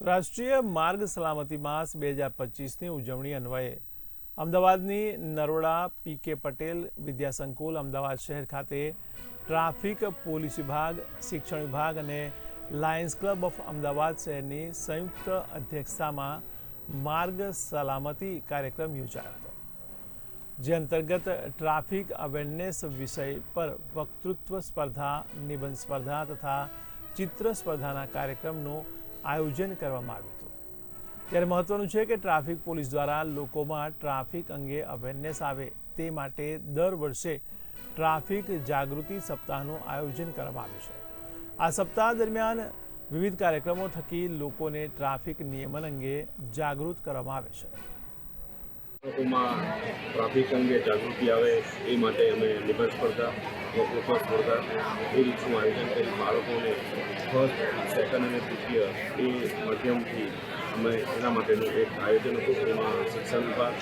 રાષ્ટ્રીય માર્ગ સલામતી માસ બે હજાર પચીસની ઉજવણી અન્વયે અમદાવાદની નરોડા પીકે પટેલ વિદ્યાસંકુલ, અમદાવાદ શહેર ખાતે ટ્રાફિક, પોલીસ વિભાગ, શિક્ષણ વિભાગ અને લાયન્સ ક્લબ ઓફ અમદાવાદ શહેરની સંયુક્ત અધ્યક્ષતામાં માર્ગ સલામતી કાર્યક્રમ યોજાયો હતો. જે અંતર્ગત ટ્રાફિક અવેરનેસ વિષય પર વક્તૃત્વ સ્પર્ધા, નિબંધ સ્પર્ધા તથા ચિત્ર સ્પર્ધાના કાર્યક્રમનું આયોજન કરવામાં આવ્યું હતું. ત્યારે મહત્વનું છે કે ટ્રાફિક પોલીસ દ્વારા લોકોમાં ટ્રાફિક અંગે અવેરનેસ આવે તે માટે દર વર્ષે ટ્રાફિક જાગૃતિ સપ્તાહનું આયોજન કરવામાં આવ્યું છે. આ સપ્તાહ દરમિયાન વિવિધ કાર્યક્રમો થકી લોકોને ટ્રાફિક નિયમન અંગે જાગૃત કરવામાં આવે છે. લોકોમાં ટ્રાફિક અંગે જાગૃતિ આવે એ માટે અમે નિબંધ સ્પર્ધા વક્તૃત્વ સ્પર્ધા એ રીતનું આયોજન કરી બાળકોને ફર્સ્ટ સેકન્ડ અને તૃતીય એ માધ્યમથી અમે એના માટેનું એક આયોજન હતું. તેમાં શિક્ષણ વિભાગ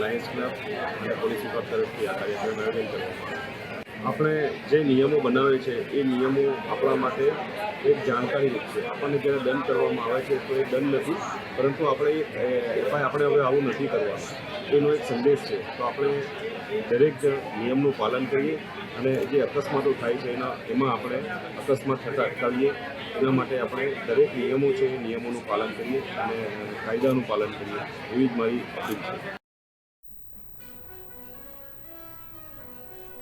લાયન્સ ક્લબ અને પોલીસ વિભાગ તરફથી આ કાર્યક્રમ આયોજન કરવામાં આપણે જે નિયમો બનાવે છે, એ નિયમો આપણા માટે એક જાણકારી છે. આપણને જ્યારે દંડ કરવામાં આવે છે તો એ દંડ નથી, પરંતુ આપણે એફઆઈ આપણે હવે આવું નથી કરવાનું. એનો એક સંદેશ છે. તો આપણે દરેક જણ નિયમનું પાલન કરીએ અને જે અકસ્માતો થાય છે એના, એમાં આપણે અકસ્માત થતા અટકાવીએ. એના માટે આપણે દરેક નિયમો છે એ નિયમોનું પાલન કરીએ અને કાયદાનું પાલન કરીએ. એવી જ મારી અપીલ છે.